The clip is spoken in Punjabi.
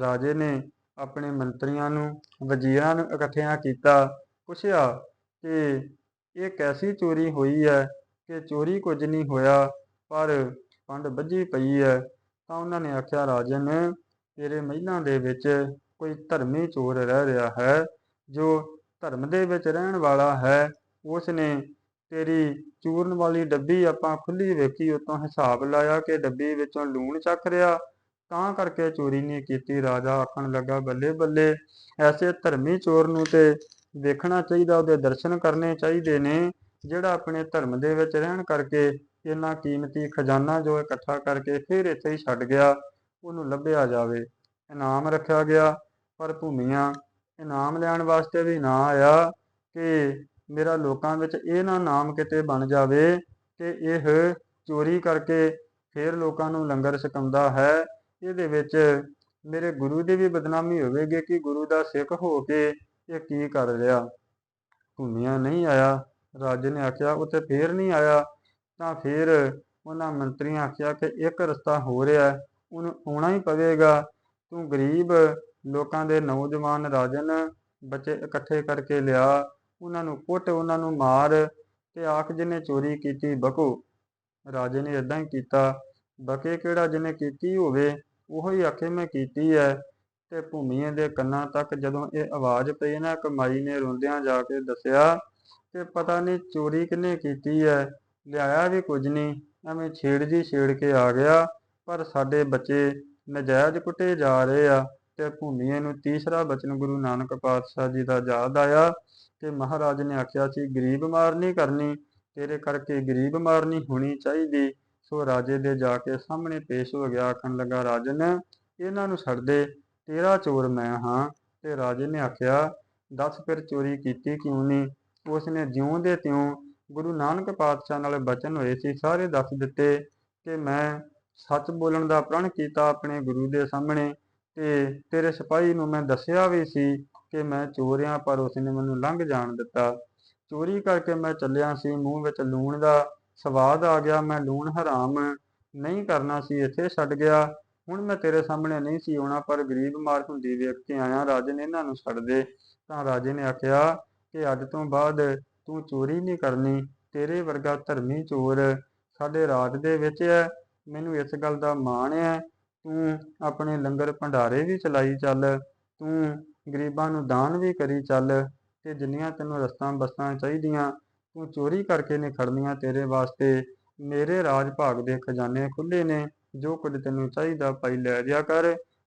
ਰਾਜੇ ਨੇ ਆਪਣੇ ਮੰਤਰੀਆਂ ਨੂੰ, ਵਜ਼ੀਰਾਂ ਨੂੰ ਇਕੱਠਿਆਂ ਕੀਤਾ, ਪੁੱਛਿਆ ਕਿ ਇਹ ਕੈਸੀ ਚੋਰੀ ਹੋਈ ਹੈ ਕਿ ਚੋਰੀ ਕੁਝ ਨਹੀਂ ਹੋਇਆ, ਪਰ ਪੰਡ ਬੱਝੀ ਪਈ ਹੈ। ਤਾਂ ਉਹਨਾਂ ਨੇ ਆਖਿਆ ਰਾਜਨ ਤੇਰੇ ਮਹਿਲਾਂ ਦੇ ਵਿੱਚ ਕੋਈ ਧਰਮੀ ਚੋਰ ਰਹਿ ਰਿਹਾ ਹੈ, ਜੋ ਧਰਮ ਦੇ ਵਿੱਚ ਰਹਿਣ ਵਾਲਾ ਹੈ। ਉਸ ਨੇ ਤੇਰੀ ਚੂਰਨ ਵਾਲੀ ਡੱਬੀ ਆਪਾਂ ਖੁੱਲੀ ਵੇਖੀ, ਉਤੋਂ ਹਿਸਾਬ ਲਾਇਆ ਕਿ ਡੱਬੀ ਵਿੱਚੋਂ ਲੂਣ ਚੱਕ ਰਿਹਾ। ਤਾਂ ਕਰਕੇ ਚੋਰੀ ਨਹੀਂ ਕੀਤੀ। ਰਾਜਾ ਆਖਣ ਲੱਗਾ, ਬੱਲੇ ਬੱਲੇ, ਐਸੇ ਧਰਮੀ ਚੋਰ ਨੂੰ ਤੇ ਵੇਖਣਾ ਚਾਹੀਦਾ, ਉਹਦੇ ਦਰਸ਼ਨ ਕਰਨੇ ਚਾਹੀਦੇ ਨੇ, ਜਿਹੜਾ ਆਪਣੇ ਧਰਮ ਦੇ ਵਿੱਚ ਰਹਿਣ ਕਰਕੇ ਇਹਨਾਂ ਕੀਮਤੀ ਖਜ਼ਾਨਾ ਜੋ ਇਕੱਠਾ ਕਰਕੇ ਫਿਰ ਇੱਥੇ ਹੀ ਛੱਡ ਗਿਆ, ਉਹਨੂੰ ਲੱਭਿਆ ਜਾਵੇ। ਇਨਾਮ ਰੱਖਿਆ ਗਿਆ, ਪਰ ਭੂਮੀਆਂ ਇਨਾਮ ਲੈਣ ਵਾਸਤੇ ਵੀ ਨਾ ਆਇਆ ਕਿ ਮੇਰਾ ਲੋਕਾਂ ਵਿੱਚ ਇਹ ਨਾ ਨਾਮ ਕਿਤੇ ਬਣ ਜਾਵੇ ਕਿ ਇਹ ਚੋਰੀ ਕਰਕੇ ਫਿਰ ਲੋਕਾਂ ਨੂੰ ਲੰਗਰ ਛਕਾਉਂਦਾ ਹੈ। ਇਹਦੇ ਵਿੱਚ ਮੇਰੇ ਗੁਰੂ ਦੀ ਵੀ ਬਦਨਾਮੀ ਹੋਵੇਗੀ ਕਿ ਗੁਰੂ ਦਾ ਸਿੱਖ ਹੋ ਕੇ ਇਹ ਕੀ ਕਰ ਰਿਹਾ? ਘੁੰਮਿਆ ਨਹੀਂ ਆਇਆ। ਰਾਜੇ ਨੇ ਆਖਿਆ, ਉੱਥੇ ਤੇ ਫੇਰ ਨਹੀਂ ਆਇਆ। ਤਾਂ ਫਿਰ ਉਹਨਾਂ ਮੰਤਰੀਆਂ ਆਖਿਆ ਕਿ ਇੱਕ ਰਸਤਾ ਹੋ ਰਿਹਾ ਉਹਨੂੰ ਆਉਣਾ ਹੀ ਪਵੇਗਾ। ਤੂੰ ਗਰੀਬ ਲੋਕਾਂ ਦੇ ਨੌਜਵਾਨ ਰਾਜਨ ਬੱਚੇ ਇਕੱਠੇ ਕਰਕੇ ਲਿਆ। ਉਹਨਾਂ ਨੂੰ ਕੁੱਟ, ਉਹਨਾਂ ਨੂੰ ਮਾਰ ਤੇ ਆਖ ਜਿਹਨੇ ਚੋਰੀ ਕੀਤੀ, ਬਕੋ। ਰਾਜੇ ਨੇ ਇਦਾਂ ਹੀ ਕੀਤਾ। ਬਕੇ ਕਿਹੜਾ ਜਿਹਨੇ ਕੀਤੀ ਹੋਵੇ ਉਹੋ ਹੀ ਆਖੇ ਮੈਂ ਕੀਤੀ ਹੈ ਤੇ ਭੂਮੀਏ ਦੇ ਕੰਨਾਂ ਤੱਕ ਜਦੋਂ ਇਹ ਆਵਾਜ਼ ਪਈ ਨਾ ਕਮਾਈ ਨੇ ਰੋਂਦਿਆਂ ਜਾ ਕੇ ਦੱਸਿਆ ਕਿ ਪਤਾ ਨਹੀਂ ਚੋਰੀ ਕਿਹਨੇ ਕੀਤੀ ਹੈ ਲਿਆਇਆ ਵੀ ਕੁਝ ਨਹੀਂ, ਐਵੇਂ ਛੇੜ ਜੀ ਛੇੜ ਕੇ ਆ ਗਿਆ, ਪਰ ਸਾਡੇ ਬੱਚੇ ਨਜਾਇਜ਼ ਕੁੱਟੇ ਜਾ ਰਹੇ ਆ ਤੇ ਭੂਮੀਏ ਨੂੰ ਤੀਸਰਾ ਬਚਨ ਗੁਰੂ ਨਾਨਕ ਪਾਤਸ਼ਾਹ ਜੀ ਦਾ ਯਾਦ ਆਇਆ ਕਿ ਮਹਾਰਾਜ ਨੇ ਆਖਿਆ ਸੀ, ਗਰੀਬ ਮਾਰਨੀ ਕਰਨੀ, ਤੇਰੇ ਕਰਕੇ ਗਰੀਬ ਮਾਰਨੀ ਹੋਣੀ ਚਾਹੀਦੀ ਸੋ ਰਾਜੇ ਦੇ ਜਾ ਕੇ ਸਾਹਮਣੇ ਪੇਸ਼ ਹੋ ਗਿਆ, ਆਖਣ ਲੱਗਾ, ਰਾਜਨ, ਇਹਨਾਂ ਨੂੰ ਛੱਡ ਦੇ, ਤੇਰਾ ਚੋਰ ਮੈਂ ਹਾਂ। ਤੇ ਰਾਜੇ ਨੇ ਆਖਿਆ, ਦੱਸ ਫਿਰ ਚੋਰੀ ਕੀਤੀ ਕਿਉਂ ਨਹੀਂ ਉਸ ਨੇ ਜਿਉਂ ਦੇ ਤਿਉਂ ਗੁਰੂ ਨਾਨਕ ਪਾਤਸ਼ਾਹ ਨਾਲ ਬਚਨ ਹੋਏ ਸੀ, ਸਾਰੇ ਦੱਸ ਦਿੱਤੇ ਕਿ ਮੈਂ ਸੱਚ ਬੋਲਣ ਦਾ ਪ੍ਰਣ ਕੀਤਾ ਆਪਣੇ ਗੁਰੂ ਦੇ ਸਾਹਮਣੇ ਤੇ ਤੇਰੇ ਸਿਪਾਹੀ ਨੂੰ ਮੈਂ ਦੱਸਿਆ ਵੀ ਸੀ ਕਿ ਮੈਂ ਚੋਰ ਹਾਂ, ਪਰ ਉਸਨੇ ਮੈਨੂੰ ਲੰਘ ਜਾਣ ਦਿੱਤਾ। ਚੋਰੀ ਕਰਕੇ ਮੈਂ ਚੱਲਿਆ ਸੀ, ਮੂੰਹ ਵਿੱਚ ਲੂਣ ਦਾ ਸਵਾਦ ਆ ਗਿਆ, ਮੈਂ ਲੂਣ ਹਰਾਮ ਨਹੀਂ ਕਰਨਾ ਸੀ, ਇੱਥੇ ਛੱਡ ਗਿਆ। ਹੁਣ ਮੈਂ ਤੇਰੇ ਸਾਹਮਣੇ ਨਹੀਂ ਸੀ ਆਉਣਾ, ਪਰ ਗਰੀਬ ਮਾਰ ਹੁੰਦੀ ਵੇਖ ਕੇ ਆਇਆ, ਰਾਜੇ ਨੇ ਇਹਨਾਂ ਨੂੰ ਛੱਡ ਦੇ। ਤਾਂ ਰਾਜੇ ਨੇ ਆਖਿਆ ਕਿ ਅੱਜ ਤੋਂ ਬਾਅਦ ਤੂੰ ਚੋਰੀ ਨਹੀਂ ਕਰਨੀ, ਤੇਰੇ ਵਰਗਾ ਧਰਮੀ ਚੋਰ ਸਾਡੇ ਰਾਜ ਦੇ ਵਿੱਚ ਹੈ ਮੈਨੂੰ ਇਸ ਗੱਲ ਦਾ ਮਾਣ ਹੈ ਤੂੰ ਆਪਣੇ ਲੰਗਰ ਭੰਡਾਰੇ ਵੀ ਚਲਾਈ ਚੱਲ, ਤੂੰ ਗਰੀਬਾਂ ਨੂੰ ਦਾਨ ਵੀ ਕਰੀ ਚੱਲ, ਤੇ ਜਿੰਨੀਆਂ ਤੈਨੂੰ ਰਸਤਾਂ ਬਸਾਂ ਚਾਹੀਦੀਆਂ ਤੂੰ ਚੋਰੀ ਕਰਕੇ ਨਹੀਂ ਖੜਨੀਆਂ ਤੇਰੇ ਵਾਸਤੇ, ਮੇਰੇ ਰਾਜ ਭਾਗ ਦੇ ਖਜ਼ਾਨੇ ਖੁੱਲੇ ਨੇ, ਜੋ ਕੁਝ ਤੈਨੂੰ ਚਾਹੀਦਾ ਭਾਈ ਲੈ ਜਾ ਕਰ।